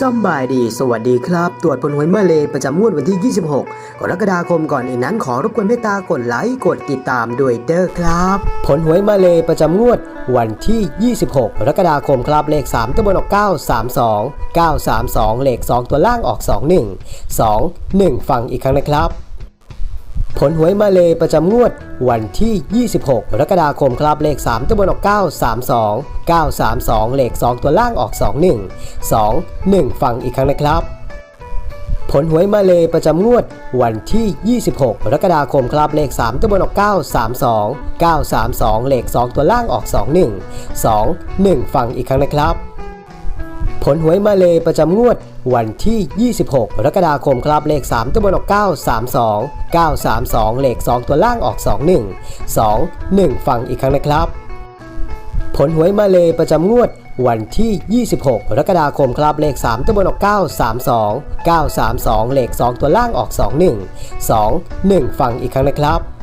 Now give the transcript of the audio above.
สบายดี สวัสดีครับ ตรวจผลหวยมาเลประจำงวดวันที่ 26 กรกฎาคมก่อนอีกนั้นขอรบกวนเมตตากดไลค์ กดติดตามด้วยเด้อครับ ผลหวยมาเลประจำงวดวันที่ 26 กรกฎาคมครับเลข 3 ตัวบนออก 932 932 เลข 2 ตัวล่างออก 21 2 1 ฟังอีกครั้งนะครับ ผลหวยมาเลยประจำงวดวันที่ 26กรกฎาคมครับเลข 3 ตัวบนออก 932 932 เลข 2 ตัวล่างออก 21 2 1 ฟังอีกครั้งนะครับ ผลหวยมาเลยประจำงวดวันที่ 26กรกฎาคมครับเลข 3 ตัวบนออก 932 932 เลข 2 ตัวล่างออก 21 2 1 ฟังอีกครั้งนะครับ ผลหวยมาเลยประจำงวดวันที่ 26กรกฎาคมครับเลข 3 ตัวบนออก 932 932 เลข 2 ตัวล่างออก 21 2 1 ฟังอีกครั้งนะครับ ผลหวยมาเลยประจำงวดวันที่ 26กรกฎาคมครับเลข 3 ตัวบนออก 932 932 เลข 2 ตัวล่างออก 21 2 1 ฟังอีกครั้งนะครับ